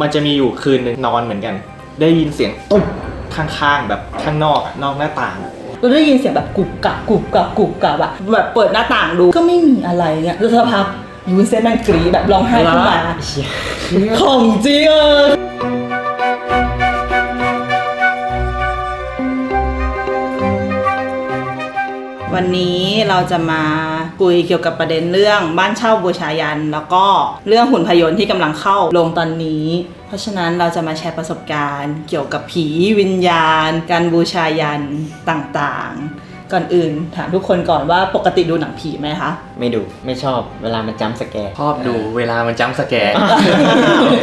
มันจะมีอยู่คืนหนึ่งนอนเหมือนกัน ได้ยินเสียงตุ๊บข้างๆ แบบข้างนอกอะนอกหน้าต่างเราได้ยินเสียงแบบกุบกับ กุบกับกุบกับอะแบบเปิดหน้าต่างดูก็ไม่มีอะไรเงี้ยแล้วสักพักยูนเซนแม่งกรีดแบบร้องไห้ขึ้นมาเชี่ยของจริงเออวันนี้เราจะมา คุยเกี่ยวกับประเด็นเรื่องบ้านเช่าบูชายัน แล้วก็เรื่องหุ่นพยนต์ที่กำลังเข้าลงตอนนี้ เพราะฉะนั้นเราจะมาแชร์ประสบการณ์ เกี่ยวกับผีวิญญาณ การบูชายันต่างๆ ก่อนอื่นถามทุกคนก่อนว่าปกติดูหนังผีไหมคะไม่ดูไม่ชอบเวลามันจำสแกร์ชอบดูเวลามันจ้ำสแกร์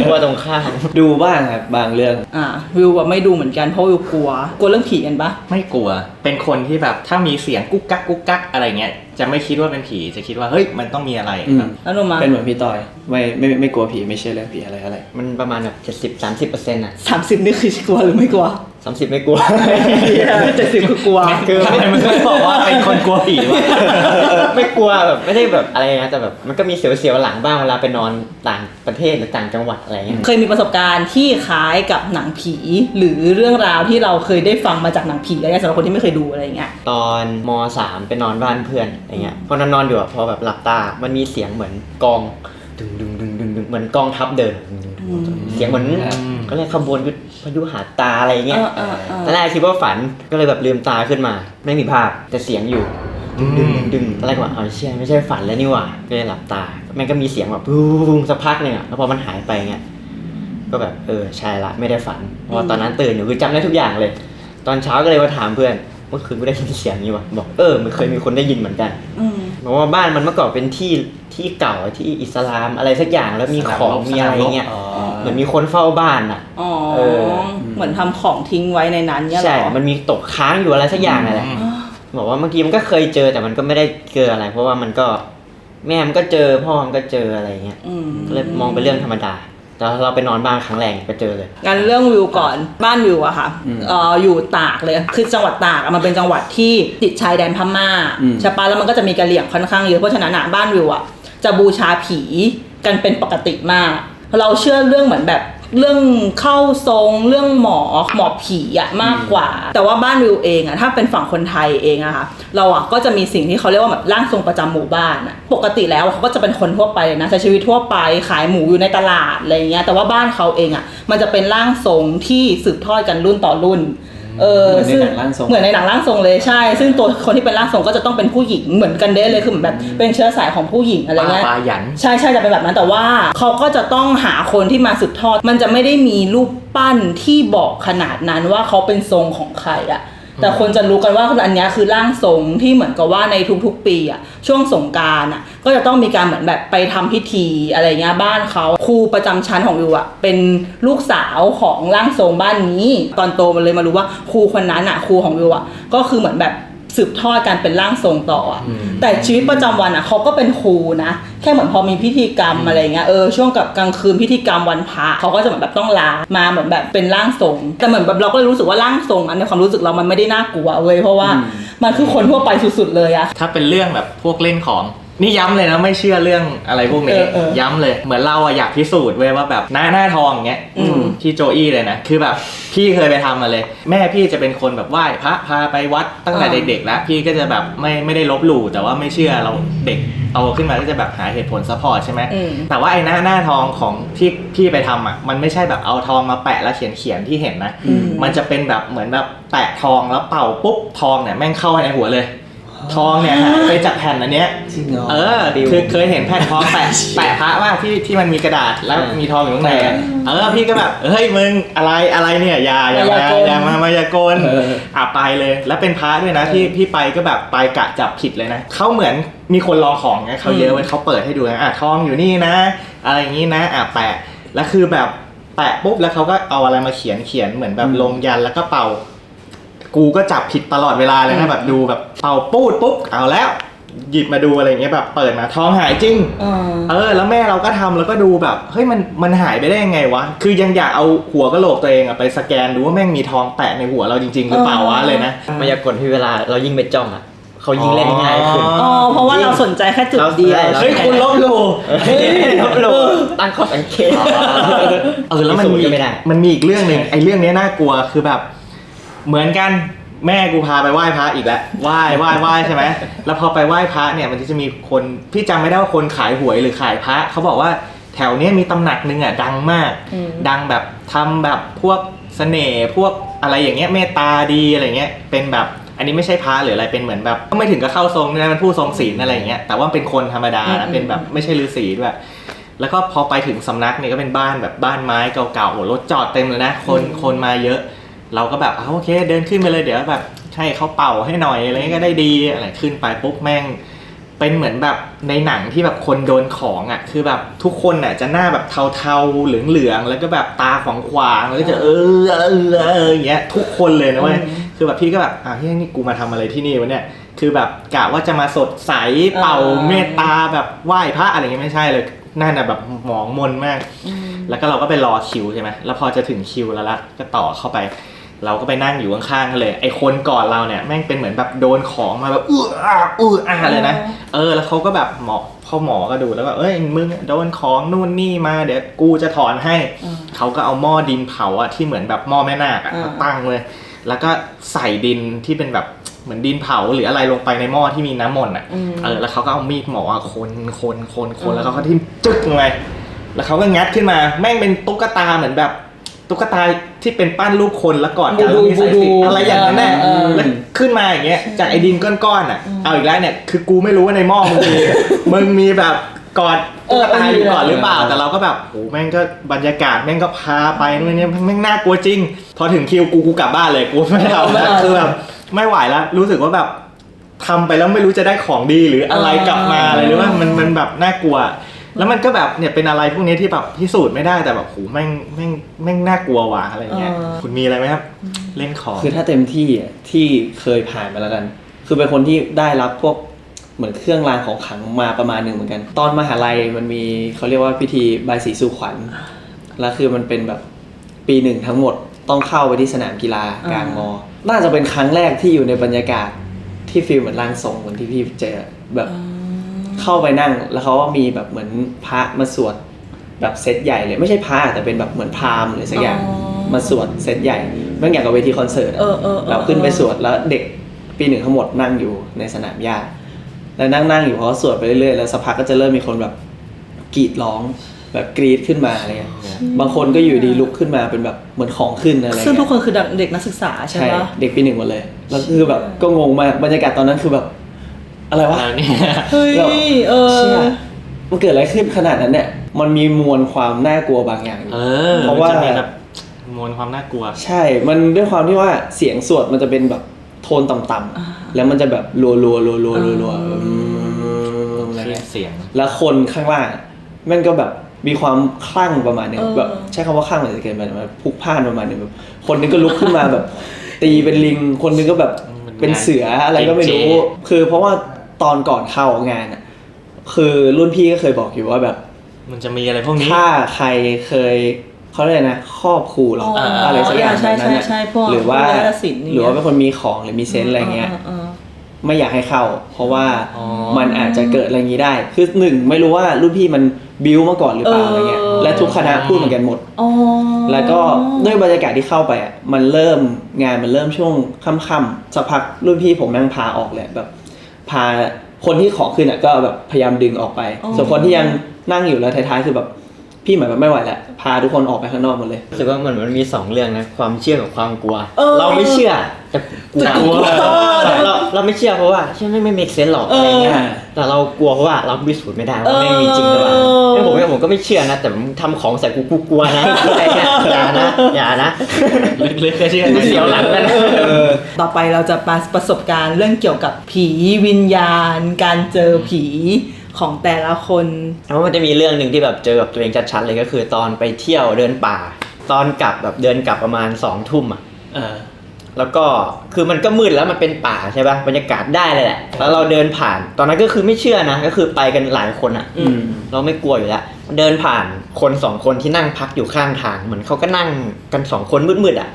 กลัวตรงข้ามดูบ้างครับบางเรื่องอ่าวิวอะไม่ดูเหมือนกันเพราะวิวกลัว กลัวเรื่องผีกันปะไม่กลัว เป็นคนที่แบบถ้ามีเสียงกุ๊กกักกุ๊กกักอะไรเงี้ย จะไม่คิดว่าเป็นผีจะคิดว่าเฮ้ยมันต้องมีอะไรอืมครับแล้วหนูมาเป็นเหมือนพี่ต้อยไม่ไม่ไม่ไม่กลัวผีไม่เชื่อเรื่องผีอะไรอะไรมันประมาณแบบเจ็ดสิบสามสิบเปอร์เซ็นต์อะสามสิบนี่คือกลัวหรือไม่กลัว สามสิบไม่กลัวเจ็ดสิบคือกลัวคือทำไมมึงไม่บอกว่าเป็นคนกลัวผีวะไม่กลัวแบบไม่ได้แบบอะไรนะแต่แบบมันก็มีเสียวๆหลังบ้างเวลาไปนอนต่างประเทศหรือต่างจังหวัดอะไรเงี้ยเคยมีประสบการณ์ที่คล้ายกับหนังผี หรือเรื่องราวที่เราเคยได้ฟังมาจากหนังผีอะไรเงี้ยสำหรับคนที่ไม่เคยดูอะไรเงี้ยตอนมสามไปนอนบ้านเพื่อนอะไรเงี้ยพอนอนนอนๆอยู่อะพอแบบหลับตามันมีเสียงเหมือนกองดึงดึงดึงดึงดึงเหมือนกองทัพเดิน เสียงเหมือนเขาเรียกขบวนยุทธพยุหาตาอะไรเงี้ยเออเออเออตอนแรกคิดว่าฝันก็เลยแบบลืมตาขึ้นมา ไม่มีภาพแต่เสียงอยู่ดึงดึงดึงดึงตอนแรกว่าเอาเชี่ยไม่ใช่ฝันแล้วนี่หว่าก็เลยหลับตาแม่งก็มีเสียงแบบปุ้งสักพักหนึ่งอะแล้วพอมันหายไปเงี้ยก็แบบเออใช่ละไม่ได้ฝันเพราะว่าตอนนั้นตื่นอยู่คือจำได้ทุกอย่างเลย ตอนเช้าก็เลยมาถามเพื่อนเมื่อคืนกูได้ยินเสียงนี้วะบอกเออมันเคยมีคนได้ยินเหมือนกันอืมบอกว่าบ้านมันเมื่อก่อนเป็นที่ที่เก่าที่อิสลามอะไรสักอย่างแล้วมีของมีอะไรเงี้ยอ๋อเหมือนมีคนเฝ้าบ้านอะอ๋อเออเหมือนทำของทิ้งไว้ในนั้นเนี่ยเหรใช่อมันมีตกค้างอยู่อะไรสักอย่างนั่นแหละอืมบอกว่าเมื่อกี้มันก็เคยเจอแต่มันก็ไม่ได้เจออะไร เพราะว่ามันก็แม่มันก็เจอพ่อมันก็เจออะไรเงี้ยอืมก็เลยมองเป็นเรื่องธรรมดา แต่เราไปนอนบ้านครั้งแรกก็เจอเลย งั้นเรื่องวิวก่อนบ้านวิวอะค่ะอืมเอ่ออยู่ตากเลยคือจังหวัดตากอะมันเป็นจังหวัดที่ติดชายแดนพม่าอืม ใช่ปะแล้วมันก็จะมีกะเหรี่ยงค่อนข้างเยอะเพราะฉะนั้นอะบ้านวิวอะจะบูชาผีกันเป็นปกติมาก เราเชื่อเรื่องเหมือนแบบ เรื่องเข้าทรงเรื่องหมอหมอผีอะมากกว่า แต่ว่าบ้านวิวเองอะถ้าเป็นฝั่งคนไทยเองอะค่ะเราอะก็จะมีสิ่งที่เขาเรียกว่าแบบร่างทรงประจำหมู่บ้านอะปกติแล้วเขาก็จะเป็นคนทั่วไปเลยนะใช้ชีวิตทั่วไปขายหมูอยู่ในตลาดอะไรเงี้ยแต่ว่าบ้านเขาเองอะมันจะเป็นร่างทรงที่สืบทอดกันรุ่นต่อรุ่น เออเหมือนในซึ่งหนังร่างทรงเหมือนในหนังร่างทรงเลยใช่ ซึ่งตัวคนที่เป็นร่างทรงก็จะต้องเป็นผู้หญิงเหมือนกันเด้เลยคือเหมือนแบบเป็นเชื้อสายของผู้หญิงอะไรปลาเงี้ยปลาหยันใช่ใช่จะเป็นแบบนั้นแต่ว่าเขาก็จะต้องหาคนที่มาสืบทอด มันจะไม่ได้มีรูปปั้นที่บอกขนาดนั้นว่าเขาเป็นทรงของใครอะ แต่คนจะรู้กันว่าอันนี้คือร่างทรงที่เหมือนกับว่าในทุกๆ ปีอะช่วงสงการอะก็จะต้องมีการเหมือนแบบไปทำพิธีอะไรเงี้ยบ้านเขาครูประจำชั้นของวิวอะเป็นลูกสาวของร่างทรงบ้านนี้ ตอนโตมันเลยมารู้ว่าครูคนนั้นอะครูของวิวอะก็คือเหมือนแบบ สืบทอดการเป็นร่างทรงต่ออะแต่ชีวิตประจำวันอะเขาก็เป็นครูนะ แค่เหมือนพอมีพิธีกรรมอะไรเงี้ยเออช่วงกับกลางคืนพิธีกรรมวันพระเขาก็จะเหมือนแบบต้องลามาเหมือนแบบเป็นร่างทรงแต่เหมือนแบบเราก็เลยรู้สึกว่าร่างทรงอันในความรู้สึกเรามันไม่ได้น่ากลัวเว้ยเพราะว่ามันคือคนทั่วไปสุดๆเลยอะ ถ้าเป็นเรื่องแบบพวกเล่นของ นี่ย้ำเลยนะไม่เชื่อเรื่องอะไรพวกนี้ เออเออย้ำเลย เหมือนเราอะอยากพิสูจน์เว้ยว่าแบบหน้าหน้าทองอย่างเงี้ยอืม ที่โจอี้เลยนะ คือแบบพี่เคยไปทำมาเลย แม่พี่จะเป็นคนแบบไหว้พระพาไปวัดตั้งแต่เด็กๆแล้ว พี่ก็จะแบบไม่ไม่ได้ลบหลู่แต่ว่าไม่เชื่อเราเด็กโตขึ้นมาก็จะแบบหาเหตุผลซัพพอร์ตใช่ไหมอืม แต่ว่าไอ้หน้าหน้าทองของที่พี่ไปทำอะมันไม่ใช่แบบเอาทองมาแปะแล้วเขียนเขียนๆที่เห็นนะอืมมันจะเป็นแบบเหมือนแบบแปะทองแล้วเป่าปุ๊บทองเนี่ยแม่งเข้าไปในหัวเลย ทองเนี่ยหายไปจากแผ่นอันเนี้ย จริงเหรอ เออคือเคยเห็นแผ่นทองแปะแปะพระว่าที่ที่มันมีกระดาษแล้วมีทองอยู่ข้างในอะเออพี่ก็แบบเฮ้ยมึงอะไรอะไรเนี่ยอย่าอย่ามาอย่ามามายากลเอออะไปเลย แล้วเป็นพระด้วยนะที่พี่ไปก็แบบไปกะจับผิดเลยนะเขาเหมือนมีคนลองของไงเขาเยอะไว้ยเขาเปิดให้ดูนะอะทองอยู่นี่นะ อะไรอย่างนี้นะอะแปะแล้วคือแบบแปะปุ๊บแล้วเขาก็เอาอะไรมาเขียนเขียนเหมือนแบบลงยันแล้วก็เป่า กูก็จับผิดตลอดเวลาเลยนะแบบดูแบบเป่าปูดปุ๊บเอาแล้ว หยิบมาดูอะไรอย่างเงี้ยแบบเปิดมาทองหายจริง เออ เออ แล้วแม่เราก็ทำแล้วก็ดูแบบเฮ้ยมันมันหายไปได้ยังไงวะ คือยังอยากเอาหัวกะโหลกตัวเองอะไปสแกนดูว่าแม่งมีทองแปะในหัวเราจริง ๆ หรือเปล่าวะเลยนะ มายากลที่เวลาเรายิ่งไปจ้องอะเขายิงเล่นง่ายขึ้น อ๋อเพราะว่าเราสนใจแค่จุดเราเดียวเราเฮ้ยคุณลบหลู่เฮ้ยลบหลู่ตั้งข้อสังเกต เออแล้วมันพิสูจน์มีก็ไม่ได้ มันมีอีกเรื่องหนึ่งไอ้เรื่องเนี้ยน่ากลัวคือแบบ เหมือนกันแม่กูพาไปไหว้พระอีกแล้วไหว้ไหว้ไหว้ใช่ไหมแล้วพอไปไหว้พระเนี่ยมันจะมีคนพี่จำไม่ได้ว่าคนขายหวยหรือขายพระเขาบอกว่าแถวเนี้ยมีตำหนักหนึ่งอะดังมาก อืม ดังแบบทำแบบพวกเสน่ห์พวกอะไรอย่างเงี้ยเมตตาดีอะไรเงี้ยเป็นแบบอันนี้ไม่ใช่พระหรืออะไรเป็นเหมือนแบบก็ไม่ถึงกับเข้าทรงนะมันผู้ทรงศีลอะไรอย่างเงี้ยแต่ว่าเป็นคนธรรมดานะเป็นแบบไม่ใช่ฤาษีด้วย แล้วก็พอไปถึงสำนักเนี่ยก็เป็นบ้านแบบบ้านไม้เก่าๆโอ้รถจอดเต็มเลยนะ คนคนมาเยอะ เราก็แบบอ้าโอเค เดินขึ้นไปเลยเดี๋ยวแบบให้เขาเป่าให้หน่อยอะไรเงี้ยก็ได้ดีอะไรขึ้นไปปุ๊บแม่ง เป็นเหมือนแบบในหนังที่แบบคนโดนของอะ คือแบบทุกคนน่ะจะหน้าแบบเทาๆเหลืองๆแล้วก็แบบตาขวางขวางๆแล้วก็จะเออเออเอออย่างเงี้ยทุกคนเลยนะเว้ยคือแบบพี่ก็แบบอะเฮ้ยนี่กูมาทำอะไรที่นี่วะเนี่ยคือแบบกะว่าจะมาสดใสเป่าเมตตาแบบไหว้พระอะไรเงี้ยไม่ใช่เลยนั่นน่ะแบบหมองมนมาก แล้วก็เราก็ไปรอคิวใช่ไหมแล้วพอจะถึงคิวแล้วละก็ต่อเข้าไป เราก็ไปนั่งอยู่ข้างๆกันเลย ไอ้คนก่อนเราเนี่ยแม่งเป็นเหมือนแบบโดนของมาแบบอื้ออาอื้ออาเลยนะ เออแล้วเขาก็แบบหมอพ่อหมอก็ดูแล้วแบบเอ้ยมึงโดนของนู่นนี่มาเดี๋ยวกูจะถอนให้ เขาก็เอาหม้อดินเผาอะที่เหมือนแบบหม้อแม่นาคอะอ่ามาตั้งเลย แล้วก็ใส่ดินที่เป็นแบบเหมือนดินเผาหรืออะไรลงไปในหม้อที่มีน้ำมนต์อะอืมเออแล้วเขาก็เอามีดหมออะคนคนคนคนแล้วเขาก็ทิ่มจึ๊กลงไปแล้วเขาก็งัดขึ้นมาแม่งเป็นตุ๊กตาเหมือนแบบ ตุ๊กตาที่เป็นปั้นรูปคนแล้วกอดกันแล้วมีสายสิญจน์อะไรอย่างนั้นแน่เออ แล้วขึ้นมาอย่างเงี้ยจากไอ้ดินก้อนๆอะเอาอีกแล้วเนี่ยคือกูไม่รู้ว่าในหม้อมึงมี มึงมีแบบกอดตุ๊กตาอยู่ก่อนหรือเปล่า แต่เราก็แบบโอ้แม่งก็บรรยากาศแม่งก็พาไปนู่นนี่แม่งน่ากลัวจริง พอถึงคิวกูกูกลับบ้านเลยกูไม่เอาไม่แล้วเอา คือแบบไม่ไหวแล้วรู้สึกว่าแบบ ทำไปแล้วไม่รู้จะได้ของดีหรืออะไรกลับมาอะไรหรือว่ามันมันแบบน่ากลัว แล้วมันก็แบบเนี่ยเป็นอะไรพวกนี้ที่แบบพิสูจน์ไม่ได้แต่แบบโหแม่งแม่งแม่งน่ากลัวว่ะอะไรเงี้ย เออ คุณมีอะไรไหมครับ เล่นของ คือถ้าเต็มที่อะที่เคยผ่านมาแล้วกัน คือเป็นคนที่ได้รับพวกเหมือนเครื่องรางของขลังมาประมาณหนึ่งเหมือนกัน ตอนมหาลัยมันมีเขาเรียกว่าพิธีบายสีสู่ขวัญแล้วคือมันเป็นแบบปีหนึ่งทั้งหมดต้องเข้าไปที่สนามกีฬากลางมอ น่าจะเป็นครั้งแรกที่อยู่ในบรรยากาศที่ฟีลเหมือนร่างทรงเหมือนที่พี่เจอแบบ เข้าไปนั่ง แล้วเขาก็มีแบบเหมือนพระมาสวดแบบเซตใหญ่เลยไม่ใช่พระแต่เป็นแบบเหมือนพราหมณ์เลยสักอย่างอ๋อมาสวดเซตใหญ่ไม่อย่างกับเวทีคอนเสิร์ตอะเออเออเออ เราขึ้นไปสวดแล้วเด็กปีหนึ่งทั้งหมดนั่งอยู่ในสนามหญ้าแล้วนั่งนั่งอยู่เพราะสวดไปเรื่อยๆแล้วสักพักก็จะเริ่มมีคนแบบกรีดร้องแบบกรีดขึ้นมาอะไรเงี้ยบางคนก็อยู่ดีลุกขึ้นมาเป็นแบบเหมือนของขึ้นอะไรซึ่งทุกเงี้ยคนคือเด็กนักศึกษาใช่ใช่ปะ เด็กปีหนึ่งหมดเลยแล้วคือแบบก็งงมากบรรยากาศตอนนั้นคือแบบ อะไรวะอะไรเนี่ยเฮ้ยเราเออ เชี่ยมันเกิดอะไรขึ้นขนาดนั้นเนี่ย มันมีมวลความน่ากลัวบางอย่างอยู่ เออเพราะว่าจะมีแบบมวลความน่ากลัว ใช่ มันด้วยความที่ว่าเสียงสวดมันจะเป็นแบบโทนต่ำๆ แล้วมันจะแบบรัวรัวรัวรัวรัวรัวๆอืมอะไรเสียเงี้งยเสียง แล้วคนข้างล่างแม่งก็แบบมีความคลั่งประมาณหนึงเออ แบบใช้คำว่าคลั่งหน่อยจะเกินไปแบบพลุกพล่านประมาณหนึงแบบคนนึงก็ลุกขึ้นมาแบบ ตีเป็นลิง คนนึงก็แบบมันเป็นเสืออะไรก็ไม่รู้เจคือเพราะว่า ตอนก่อนเข้างานอะคือรุ่นพี่ก็เคยบอกอยู่ว่าแบบ มันจะมีอะไรพวกนี้ ถ้าใครเคยเขาเรียกอะไรนะครอบครูหรออ๋อออะไรสักอย่างใช่แบบนั้นน่ะใช่ใช่พวกหรือว่าพวกนาฏศิลป์อย่างเงี้ยหรือว่าเป็นคนมีของหรือมีเซนส์อะไรเงี้ยเออ ไม่อยากให้เข้า เพราะว่าอ๋อ มันอาจจะเกิดอะไรอย่างนี้ได้ คือหนึ่งไม่รู้ว่ารุ่นพี่มันบิวมาก่อนหรือเปล่าเอออ อะไรเงี้ย และทุกคณะพูดเหมือนกันหมด อ๋อแล้วก็ด้วยบรรยากาศที่เข้าไปอะมันเริ่มงานมันเริ่มช่วงค่ำๆสักพักรุ่นพี่ผมแม่งพาออกเลยแบบ พาคนที่ของขึ้นอะก็แบบพยายามดึงออกไป ส่วนคนที่ยังนั่งอยู่แล้วท้ายๆคือแบบพี่เหมือนแบบไม่ไหวแล้วพาทุกคนออกไปข้างนอกหมดเลยรู้สึกว่ามันมันมีสองเรื่องนะความเชื่อกับความกลัวเออเราไม่เชื่อแต่กลัวแต่กลัวเราเราเราไม่เชื่อเพราะว่าเชื่อไม่ไม่ make sense หรอกอะไรเงี้ยเออแต่เรากลัวเพราะว่าเราพิสูจน์ไม่ได้ว่าแม่งมีจริงหรือเปล่าเออไอ้ผมเนี่ยผมก็ไม่เชื่อนะ แต่ผมทำของใส่กูกูกลัวนะอะไรเงี้ยอย่านะอย่านะลึกๆก็เชื่อเสียวหลังกันนะ ต่อไปเราจะมาประสบการณ์เรื่องเกี่ยวกับผีวิญญาณ การเจอผีของแต่ละคนเพราะมันจะมีเรื่องหนึ่งที่แบบเจอกับตัวเองชัดๆเลยก็คือตอนไปเที่ยวเดินป่า ตอนกลับแบบเดินกลับประมาณสองทุ่มอะเออแล้วก็คือมันก็มืดแล้วมันเป็นป่าใช่ป่ะบรรยากาศได้เลยแหละแล้วเราเดินผ่าน ตอนนั้นก็คือไม่เชื่อนะก็คือไปกันหลายคนอะอืมเราไม่กลัวอยู่แล้วเดินผ่านคนสองคนที่นั่งพักอยู่ข้างทางเหมือนเขาก็นั่งกันสองคนมืดๆอะ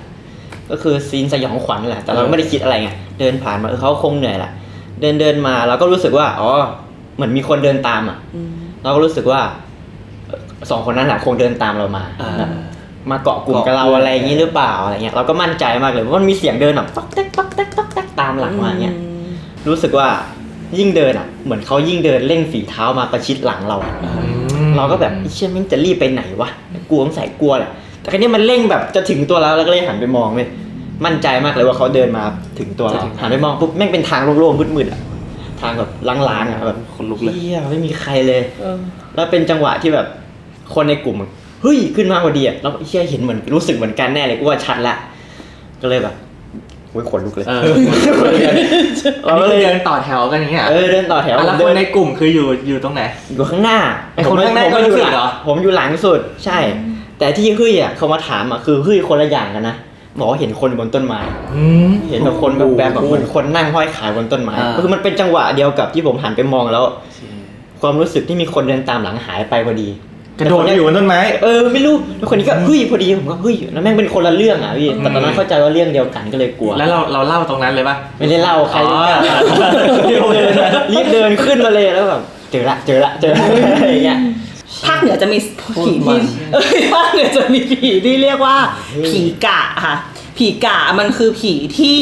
ก็คือซีนสยองขวัญแหละ แต่เราไม่ได้คิดอะไรไงเดินผ่านมาเออเขาคงเหนื่อยแหละเดินเดินมาเราก็รู้สึกว่าอ๋อเหมือนมีคนเดินตามอะอืมเราก็รู้สึกว่าเอ่อสองคนนั้นแหละคงเดินตามเรามาอ่าแบบมาเกาะกลุ่มกับเราอะไรอย่างนี้หรือเปล่าอะไรเงี้ยเราก็มั่นใจมากเลยเพราะมันมีเสียงเดินแบบต๊อกแต๊กต๊อกแต๊กต๊อกแต๊กตามหลังมาเงี้ยรู้สึกว่ายิ่งเดินอะ เหมือนเขายิ่งเดินเร่งฝีเท้ามาประชิดหลังเราอะเราก็แบบไอ้เชี่ยแมันจะรีบไปไหนวะกลัวสงสัยกลัวแหละ แต่ครั้นี้มันเร่งแบบจะถึงตัวเราแล้วก็เลยหันไปมองเลยมั่นใจมากเลยว่าเขาเดินมาถึงตัวเราจะถึงหันไปมองปุ๊บแม่งเป็นทางโล่งๆมืดๆอะทางแบบล้างๆอะแบบคนลุกเลยเฮียไม่มีใครเลยเออแล้วเป็นจังหวะที่แบบคนในกลุ่มอะเฮ้ยขึ้นมาพอดีอะแล้วเชี่ยเห็นเหมือนรู้สึกเหมือนกันแน่เลยกูว่าชัดละก็เลยแบบโอ้ยขนลุกเลยเออเราก็ก็เลเลยยเดินต่อแถวกันอย่างเงี้ยเออเดินต่อแถวอะแล้วผมคนเดินในกลุ่มคืออยู่อยู่ตรงไหนอยู่ข้างหน้าไอ้คนข้างหน้าผมก็ผมรู้อยู่สึกหลังเหรอผมอยู่หลังสุด ใช่ แต่ที่เฮ้ยอะเขามาถามอะคือเฮ้ยคนละอย่างกันนะบอกว่าเห็นคนบนต้นไม้อืมเห็นแบบคนแบบแบบแบบเหมือนคนนั่งห้อยขาบนต้นไม้อ่าก็คือมันเป็นจังหวะเดียวกับที่ผมหันไปมองแล้ว ความรู้สึกที่มีคนเดินตามหลังหายไปพอดีกระโดดอยู่บนต้นไม้ เออไม่รู้แล้วคนนี้ก็เฮ้ยพอดีผมก็เฮ้ยแล้วแม่งเป็นคนละเรื่องอะพี่แต่ตอนนั้นเข้าใจว่าเรื่องเดียวกันก็เลยกลัว แล้วเราเราเล่าตรงนั้นเลยปะไม่ได้เล่าใครอ๋อรีบเดินรีบเดินขึ้นมาเลยแล้วแบบเจอละเจอละเจอละอะไรอย่างเงี้ย ภาคเหนือจะมีผีที่เอ้ยภาคเหนือจะมีผีที่เรียกว่า ผีกะค่ะ ผีกะมันคือผีที่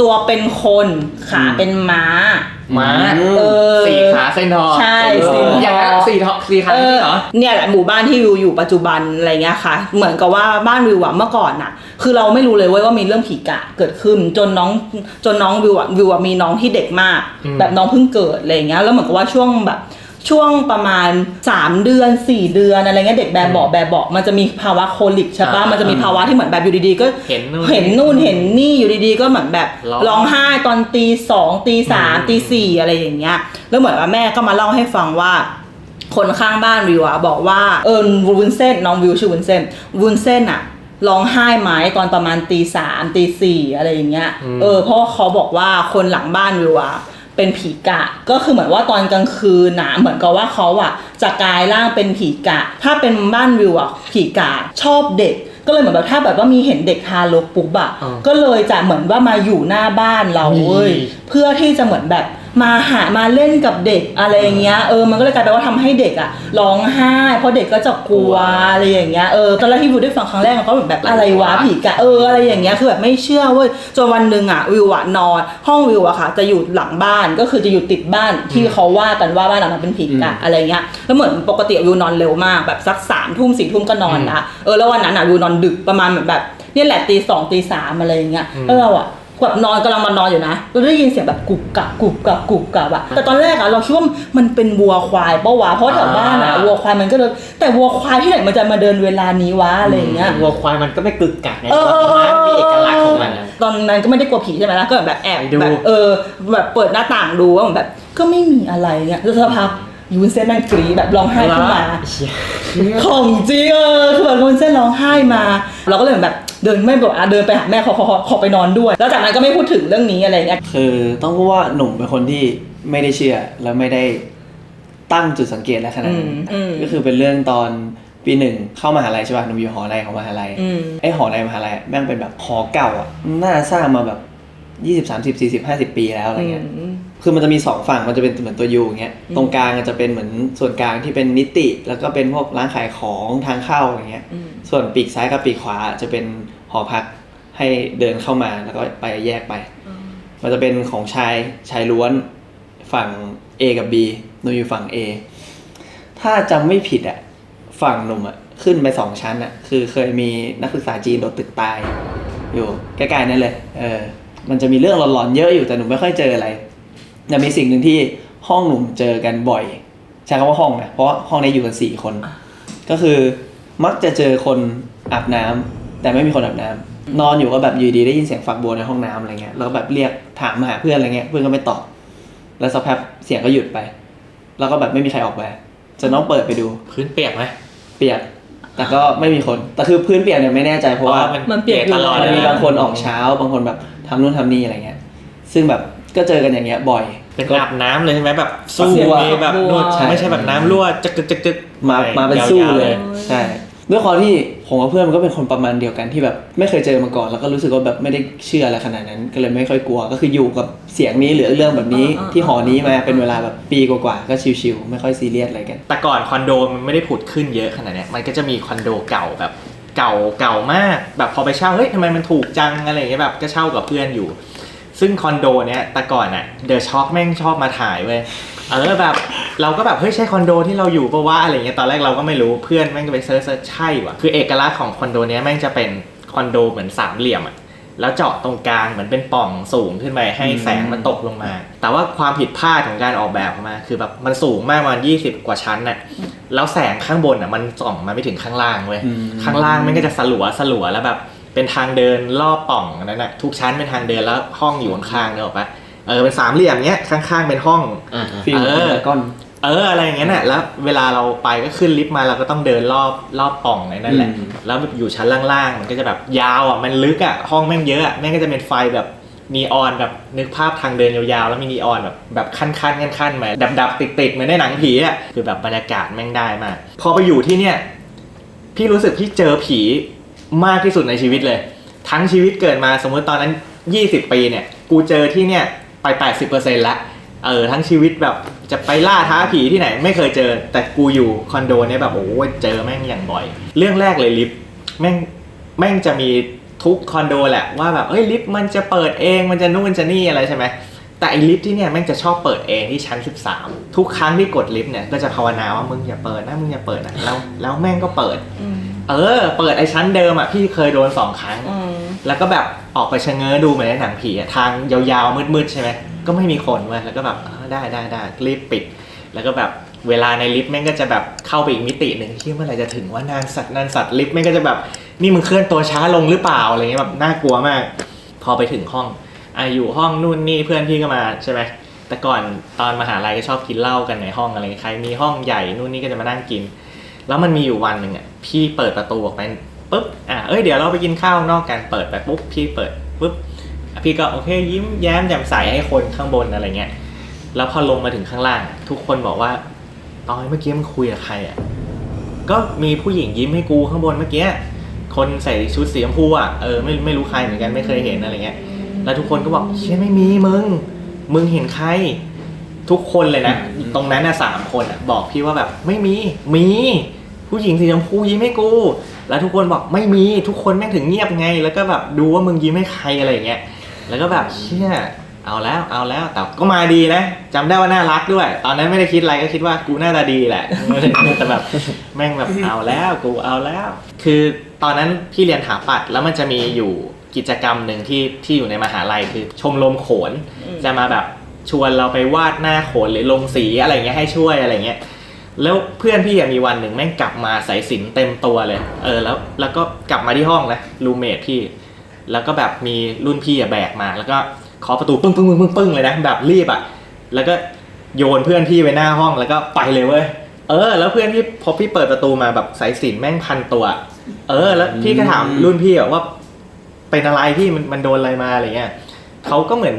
ตัวเป็นคนขาเป็นม้า ม้าเออสี่ขาเส้นทองใช่เออสี่อย่างนั้นสี่ทอสี่ขาเอจริองเหรอเนี่ยแหละหมู่บ้านที่วิวอยู่ปัจจุบันอะไรเงี้ยค่ะ เหมือนกับว่าบ้านวิวอะเมื่อก่อนน่ะคือเราไม่รู้เลยเว้ยว่ามีเรื่องผีกะเกิดขึ้น จนน้องจนน้องวิวอะวิวอะมีน้องที่เด็กมากอืมแบบน้องเพิ่งเกิดอะไรเงี้ยแล้วเหมือนกับว่าช่วงแบบ ช่วงประมาณ 3 เดือน 4 เดือนอะไรเงี้ยเด็กแบบเบาะแบบเบาะมันจะมีภาวะโคลิกใช่ปะอ่ามัมันจะมีภาวะที่เหมือนแบบอยู่ดีๆ ก็เห็นนู่นเห็นนู่นเห็นนี่อยู่ดีๆ ก็เหมือนแบบร้องร้องไห้ตอนตีสองตีสามอืม ตีสี่อะไรอย่างเงี้ยแล้วเหมือนว่าแม่ก็มาเล่าให้ฟังว่า คนข้างบ้านวิวอะบอกว่าเออวุ้นเส้นน้องวิวชื่อวุ้นเส้นวุ้นเส้นอะร้องไห้ไหมตอนประมาณตีสามตีสี่อะไรอย่างเงี้ยอืม เออเพราะว่าเขาบอกว่าคนหลังบ้านวิวอะ เป็นผีกะ ก็คือเหมือนว่าตอนกลางคืนนะเหมือนกับว่าเขาอะจะกลายร่างเป็นผีกะ ถ้าเป็นบ้านวิวอะผีกะชอบเด็กก็เลยเหมือนแบบถ้าแบบว่ามีเห็นเด็กทารกปุ๊บอะอ่าก็เลยจะเหมือนว่ามาอยู่หน้าบ้านเราเว้ยมีเพื่อที่จะเหมือนแบบ มาหามาเล่นกับเด็กอะไรอย่างเงี้ยเออมันก็เลยกลายเป็นว่าทำให้เด็กอะร้องไห้เพราะเด็กก็จะกลัวอะไรอย่างเงี้ยเออตอนแรกที่วิวได้ฟังครั้งแรกมันก็แบบแบบอะไรวะผีกะเอออะไรอย่างเงี้ยคือแบบไม่เชื่อเว้ยจนวันหนึ่งอะวิวอะนอน ห้องวิวอะค่ะ จะอยู่หลังบ้านก็คือจะอยู่ติดบ้านที่เขาว่ากันว่าบ้านหลังนั้นเป็นผีกะอะไรเงี้ยแล้วเหมือนปกติวิวนอนเร็วมากแบบสักสามทุ่มสี่ทุ่มก็นอนละเออแล้ววันนั้นอะวิวนอนดึกประมาณเหมือนแบบเนี่ยแหละตีสองตีสามอะไรอย่างเงี้ยแล้วเราอะ แบบนอนกำลังมานอนอยู่นะเราได้ยินเสียงแบบกุบกับกุบกับกุบกับอะแต่ตอนแรกอะเราคิดว่ามันเป็นวัวควายปะวะเพราะแถวบ้านอะอ่า วัวควายมันก็เดินแต่วัวควายที่ไหนมันจะมาเดินเวลานี้วะอะไรอย่างเงี้ย วัวควายมันก็ไม่กึกกักไงเออเออเออ มันมีเอกลักษณ์ของมันอะ ตอนนั้นก็ไม่ได้กลัวผีใช่ไหมล่ะก็แบบแอบไปดู แบบเออแบบเปิดหน้าต่างดูว่าแบบก็ไม่มีอะไรเงี้ยแล้วสักพัก ยูนเซนแม่งกรีดแบบร้องไห้ขึ้นมาเชี่ยของจริงเออคือแบบวุ้นเส้นร้องไห้มา เราก็เลยแบบเดินไม่แบบอะเดินไปหาแม่ขอขอขอขอไปนอนด้วย แล้วจากนั้นก็ไม่พูดถึงเรื่องนี้อะไรเงี้ยคือต้องพูดว่าหนุ่มเป็นคนที่ไม่ได้เชื่อแล้วไม่ได้ตั้งจุดสังเกตและขนาดนั้นอืมอืมก็คือเป็นเรื่องตอนปีหนึ่งเข้ามหาลัยใช่ป่ะหนุ่มอยู่หอในของมหาลัยอืมไอหอในมหาลัยอะแม่งเป็นแบบหอเก่าอะน่าสร้างมาแบบยี่สิบสามสิบสี่สิบห้าสิบปีแล้วอะไรเงี้ย คือมันจะมีสองฝั่งมันจะเป็นเหมือนตัวยูอย่างเงี้ยตรงกลางจะเป็นเหมือนส่วนกลางที่เป็นนิติ แล้วก็เป็นพวกร้านขายของทางเข้าอย่างเงี้ยอืมส่วนปีกซ้ายกับปีกขวาจะเป็นหอพักให้เดินเข้ามาแล้วก็ไปแยกไป มันจะเป็นของชายชายล้วนฝั่ง A กับ B หนูอยู่ฝั่ง A ถ้าจำไม่ผิดอะฝั่งหนุ่มอะขึ้นไปสองชั้นอะคือเคยมีนักศึกษาจีนโดดตึกตาย อยู่ใกล้ๆนั่นเลย เออ มันจะมีเรื่องหลอนๆเยอะอยู่แต่หนูไม่ค่อยเจออะไร แต่มีสิ่งหนึ่งที่ห้องหนุ่มเจอกันบ่อยใช้คำว่าห้องนะเพราะว่าห้องนี้อยู่กันสี่คน ก็คือมักจะเจอคนอาบน้ำแต่ไม่มีคนอาบน้ำนอนอยู่ก็แบบอยู่ดีได้ยินเสียงฝักบัวในห้องน้ำอะไรเงี้ยแล้วก็แบบเรียกถามมาหาเพื่อนอะไรเงี้ยเพื่อนก็ไม่ตอบแล้วสักพักเสียงก็หยุดไป แล้วก็แบบไม่มีใครออกไปจนน้องเปิดไปดู พื้นเปียกไหมเปียกแต่ก็ไม่มีคนแต่คือพื้นเปียกเนี่ยไม่แน่ใจเพราะว่ามันเปียกอยู่ตลอดมันเลยมีนะบางคนออกเช้า บางคนแบบทำนู่นทำนี่อะไรเงี้ย ซึ่งแบบ ก็เจอกันอย่างเงี้ยบ่อย เป็นอาบน้ำเลยใช่ไหมแบบสู้เสียงมีแบบบัวนวดใช่ ไม่ใช่แบบน้ำรั่วจึกจึกจึกจึกมามาเป็นสู้เลยาวใช่โด้วยความที่ผมกับเพื่อนมันก็เป็นคนประมาณเดียวกันที่แบบไม่เคยเจอมาก่อน แล้วก็รู้สึกว่าแบบไม่ได้เชื่ออะไรขนาดนั้น ก็เลยไม่ค่อยกลัว ก็คืออยู่กับเสียงนี้หรือเรื่องแบบนี้อ่าๆที่หอนี้มาเป็นเวลาแบบปีกว่าๆก็ชิวๆไม่ค่อยซีเรียสอะไรกัน แต่ก่อนคอนโดมันไม่ได้ผุดขึ้นเยอะขนาดเนี้ยมันก็จะมีคอนโดเก่าแบบเก่าเก่ามาก แบบพอไปเช่าเฮ้ยทำไมมันถูกจังอะไรอย่างเงี้ยแบบก็เช่ากับเพื่อนอยู่ ซึ่งคอนโดเนี้ยแต่ก่อนอะเดอะช็อคแม่งชอบมาถ่ายเว้ยเออแบบเราก็แบบเฮ้ยใช่คอนโดที่เราอยู่ปะวะอะไรเงี้ยตอนแรกเราก็ไม่รู้เพื่อนแม่งก็ไปเซิร์ชเซิร์ชใช่ว่ะคือเอกลักษณ์ของคอนโดเนี้ยแม่งจะเป็นคอนโดเหมือนสามเหลี่ยมอะแล้วเจาะตรงกลางเหมือนเป็นปล่องสูงขึ้นไปให้แสงมันตกลงมา แต่ว่าความผิดพลาดของการออกแบบออกมา คือแบบมันสูงมากประมาณ20กว่าชั้นน่ะแล้วแสงข้างบนอะมันส่องมาไม่ถึงข้างล่างเว้ยอืมข้างล่างมันก็จะสลัวสลัวแล้วแบบ เป็นทางเดินรอบปล่องนั้นนะทุกชั้นเป็นทางเดินแล้วห้องอยู่ข้างๆเนกอะปะเออเป็นสามเหลี่ยมเนี้ยข้างๆเป็นห้องอ่าฟิลเออเป็นก้อน เอออะไรอย่างเงี้ยน่ะแล้วเวลาเราไปก็ขึ้นลิฟต์มาเราก็ต้องเดินรอบรอบปล่องในนั่นแหละ อืม แล้วอยู่ชั้นล่างๆมันก็จะแบบยาวอะมันลึกอะห้องแม่งเยอะอะแม่งก็จะเป็นไฟแบบนีออนแบบนึกภาพทางเดินยาวๆ แล้วมีนีออนแบบแบบขั้นๆขั้นๆมาดับๆติดๆเหมือนในหนังผีอะคือแบบบรรยากาศแม่งได้มากพอไปอยู่ที่เนี่ย พี่รู้สึกพี่เจอผี มากที่สุดในชีวิตเลย ทั้งชีวิตเกิดมาสมมติตอนนั้น 20 ปีเนี่ย กูเจอที่เนี่ยไป 80%ละเออทั้งชีวิตแบบจะไปล่าท้าผีที่ไหน ไม่เคยเจอ แต่กูอยู่คอนโดเนี่ยแบบโอ้โหเจอแม่งอย่างบ่อย เรื่องแรกเลยลิฟต์แม่งแม่งจะมีทุกคอนโดแหละว่าแบบเอ้ยลิฟต์มันจะเปิดเองมันจะนู่นจะนี่อะไรใช่ไหมแต่ไอลิฟต์ที่เนี่ยแม่งจะชอบเปิดเองที่ชั้น 13 ทุกครั้งที่กดลิฟต์เนี่ยก็จะภาวนาว่ามึงอย่าเปิดนะมึงอย่าเปิดนะแล้วแล้วแม่งก็เปิด เออ เปิดไอชั้นเดิมอะพี่เคยโดนสองครั้ง อืม แล้วก็แบบออกไปชะเง้อดูเหมือนในหนังผีอะทางยาวๆมืดๆใช่ไหมก็ไม่มีคนเว้ยแล้วก็แบบเออได้ได้ได้รีบปิด แล้วก็แบบเวลาในลิฟต์แม่งก็จะแบบเข้าไปอีกมิติหนึ่งที่เมื่อไหร่จะถึงว่านานสัตว์นานสัตว์ลิฟต์แม่งก็จะแบบนี่มึงเคลื่อนตัวช้าลงหรือเปล่าอะไรเงี้ยแบบน่ากลัวมาก พอไปถึงห้องอะอยู่ห้องนู่นนี่เพื่อนพี่ก็มาใช่ไหมแต่ก่อนตอนมหาลัยก็ชอบกินเหล้ากันในห้องอะไรเงี้ยใครมีห้องใหญ่นู่นนี่ก็จะมานั่งกิน แล้วมันมีอยู่วันหนึ่งอะพี่เปิดประตูออกไปปุ๊บอะเอ้ยเดี๋ยวเราไปกินข้าวนอกกันเปิดไปปุ๊บพี่เปิดปุ๊บพี่ก็โอเคยิ้มแย้มแจ่มใสให้คนข้างบนอะไรเงี้ยแล้วพอลงมาถึงข้างล่าง ทุกคนบอกว่าตอนเมื่อกี้มันคุยกับใครอะก็มีผู้หญิงยิ้มให้กูข้างบนเมื่อกี้คนใส่ชุดสีชมพูอะเออไม่ไม่รู้ใครเหมือนกันไม่เคยเห็นอะไรเงี้ยแล้วทุกคนก็บอกเชี่ยไม่มีมึง มึงเห็นใคร ทุกคนเลยนะ ตรงนั้นนะสามคนอะบอกพี่ว่าแบบไม่มีมี ผู้หญิงสีชมพูยิ้มให้กูแล้วทุกคนบอกไม่มีทุกคนแม่งถึงเงียบไง แล้วก็แบบดูว่ามึงยิ้มให้ใครอะไรอย่างเงี้ยแล้วก็แบบเชี่ยเอาแล้วเอาแล้วแต่ก็มาดีนะจำได้ว่าน่ารักด้วย ตอนนั้นไม่ได้คิดอะไรก็คิดว่ากูหน้าตาดีแหละแต่แบบแม่งแบบเอาแล้วกูเอาแล้ว คือตอนนั้นพี่เรียนถาปัดแล้วมันจะมีอยู่กิจกรรมหนึ่งที่ที่อยู่ในมหาลัยคือชมรมโขนจะมาแบบชวนเราไปวาดหน้าโขนหรือลงสีอะไรเงี้ยให้ช่วยอะไรเงี้ย แล้วเพื่อนพี่อะมีวันหนึ่งแม่งกลับมาสายสิญจนเต็มตัวเลย เออแล้วแล้วก็กลับมาที่ห้องนะรูเมทพี่ แล้วก็แบบมีรุ่นพี่อะแบกมา แล้วก็เคาะประตูปึ้งปึ้งปึ้งปึ้งปึ้งเลยนะแบบรีบอะแล้วก็โยนเพื่อนพี่ไว้หน้าห้องแล้วก็ไปเลยเว้ยเออ แล้วเพื่อนพี่พอพี่เปิดประตูมาแบบสายสิญจนแม่งพันตัว เออ แล้วพี่ก็ถามรุ่นพี่อะว่าเป็นอะไรพี่มันมันโดนอะไรมาอะไรเงี้ยเขาก็เหมือน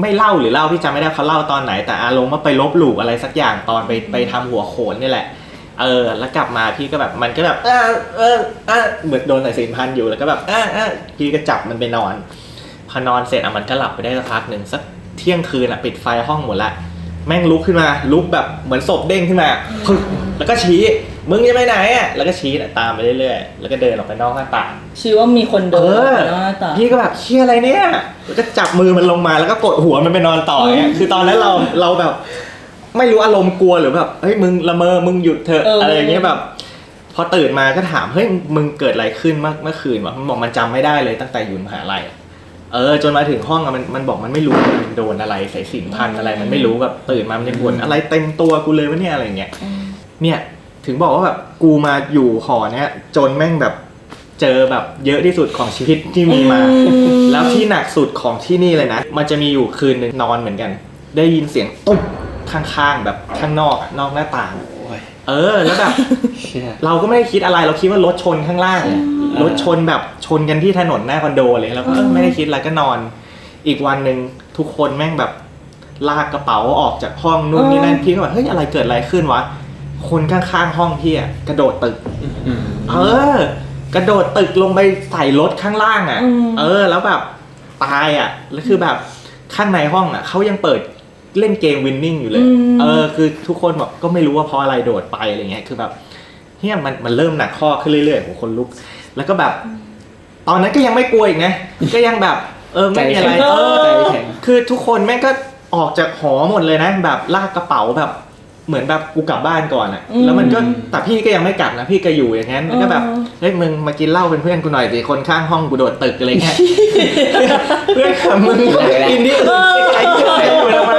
ไม่เล่าหรือเล่าพี่จำไม่ได้เขาเล่าตอนไหน แต่อารมณ์ว่าไปลบหลู่อะไรสักอย่างตอนไปไปทำหัวโขนนี่แหละ เออ แล้วกลับมาพี่ก็แบบมันก็แบบเออเออเออเหมือนโดนสายสิญจนพันอยู่แล้วก็แบบเออเออพี่ก็จับมันไปนอน พอนอนเสร็จอะมันก็หลับไปได้สักพักหนึ่งสักเที่ยงคืนอะปิดไฟห้องหมดละแม่งลุกขึ้นมาลุกแบบเหมือนศพเด้งขึ้นมาปึ๊กแล้วก็ชี้ มึงจะไปไหนอะแล้วก็ชี้น่ะตามไปเรื่อยๆแล้วก็เดินออกไปนอกหน้าต่างชื่อว่ามีคนเอเดินอหน้าตาพี่ก็แบบเชี่ยอะไรเนี่ยแล้วก็จับมือมันลงมาแล้วก็กดหัวมันไปนอนต่ออย่างเงี้ยคือตอนนั้นเราเราแบบ ไม่รู้อารมณ์กลัวหรือแบบเฮ้ยมึงละเมอมึงหยุดเถอะเอออ อะไรอย่างเงี้ยแบบ พอตื่นมาก็ถามเฮ้ยมึงเกิดอะไรขึ้นเมื่อเมื่อคืนวะมันบอกมันจำไม่ได้เลยตั้งแต่อยู่มหาลัยอะเออ จนมาถึงห้องอะมันมันบอกมันไม่รู้ว่ามันโดนอะไรใส่สินพันอะไร มันไม่รู้แบบตื่นมามันยังบ่นอะไรเต็มตัวกูเลยวะเนี่ยอะไรอย่างเงี้ย เนี่ย ถึงบอกว่าแบบกูมาอยู่หอเนี้ยจนแม่งแบบเจอแบบเยอะที่สุดของชีวิตที่มีมา แล้วที่หนักสุดของที่นี่เลยนะ มันจะมีอยู่คืนหนึ่งนอนเหมือนกัน ได้ยินเสียงตุ๊บข้างๆแบบข้างนอกอะนอกหน้าต่างโอ้ยเออแล้วแบบเชี่ยเราก็ไม่ได้คิดอะไรเราคิดว่ารถชนข้างล่างเนี่ยรถชนแบบชนกันที่ถนนหน้าคอนโดเลยแล้วก็เออไม่ได้คิดอะไรก็นอน อีกวันหนึ่งทุกคนแม่งแบบลากกระเป๋าออกจากห้องนู่นนี่นั่นพี่ก็แบบเฮ้ยอะไรเกิดอะไรขึ้นวะ คนข้างๆห้องพี่อะกระโดดตึกอืมเออ กระโดดตึกลงไปใส่รถข้างล่างอะ อืม เออ แล้วแบบตายอะ แล้วคือแบบข้างในห้องอะเขายังเปิดเล่นเกมวินนิ่งอยู่เลยเออ คือทุกคนบอกก็ไม่รู้ว่าเพราะอะไรโดดไปอะไรเงี้ย คือแบบเฮียมันมันเริ่มหนักข้อขึ้นเรื่อยๆโหคนลุก แล้วก็แบบ ตอนนั้นก็ยังไม่กลัวอีกนะ ก็ยังแบบ เออไม่มีอะไร ใจแข็งเออ ใจแข็ง คือทุกคนแม่งก็ออกจากหอหมดเลยนะ แบบลากกระเป๋าแบบ เหมือนแบบกูกลับบ้านก่อนอะอืมแล้วมันก็แต่พี่ก็ยังไม่กลับนะพี่ก็อยู่อย่างนั้นแล้วก็แบบอ๋อ เฮ้ยมึงมากินเหล้าเป็นเพื่อนกูหน่อยสิคนข้างห้องกูโดดตึกอะไรเงี้ยเพื่อนขับมึงกินที่อื่นไกลๆอยู่ทำไม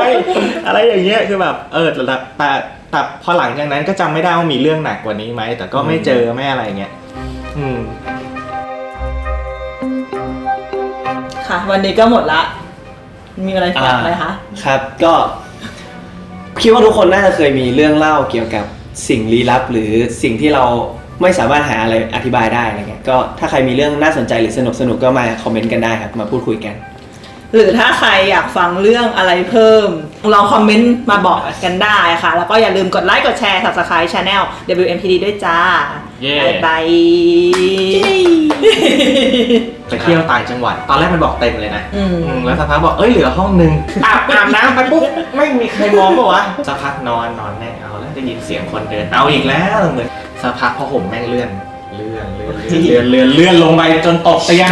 อะไรอย่างเงี้ยคือแบบเออแต่แต่แต่แต่พอหลังจากนั้นก็จำไม่ได้ว่ามีเรื่องหนักกว่านี้ไหมแต่ก็ไม่เจอไม่อะไรเงี้ยอืม ค่ะ วันนี้ก็หมดละ มีอะไรฝากไหมคะ ครับก็ คิดว่าทุกคนน่าจะเคยมีเรื่องเล่าเกี่ยวกับสิ่งลี้ลับ หรือสิ่งที่เราไม่สามารถหาอะไรอธิบายได้อะไรเงี้ยก็ถ้าใครมีเรื่องน่าสนใจหรือสนุกสนุกก็มาคอมเมนต์กันได้ครับมาพูดคุยกัน หรือถ้าใครอยากฟังเรื่องอะไรเพิ่ม ลองคอมเมนต์มาบอกกันได้ค่ะ แล้วก็อย่าลืมกดไลค์กดแชร์ subscribe channel WMPD ด้วยจ้าเย้บายบายไปเที่ยวต่างจังหวัด ตอนแรกมันบอกเต็มเลยนะ อืม อืมแล้วสักพักบอก เอ้ย เหลือห้องนึงอาบอาบน้ำไปปุ๊บ ไม่มีใครมองปะวะ สักพักนอนนอนแน่เอาแล้วได้ยินเสียงคนเดิน เอาอีกแล้วเหมือนสักพักพอห่มแม่งเลื่อน เลื่อน เลื่อน เลื่อน เลื่อนเลื่อนลงไปจนตกเตียง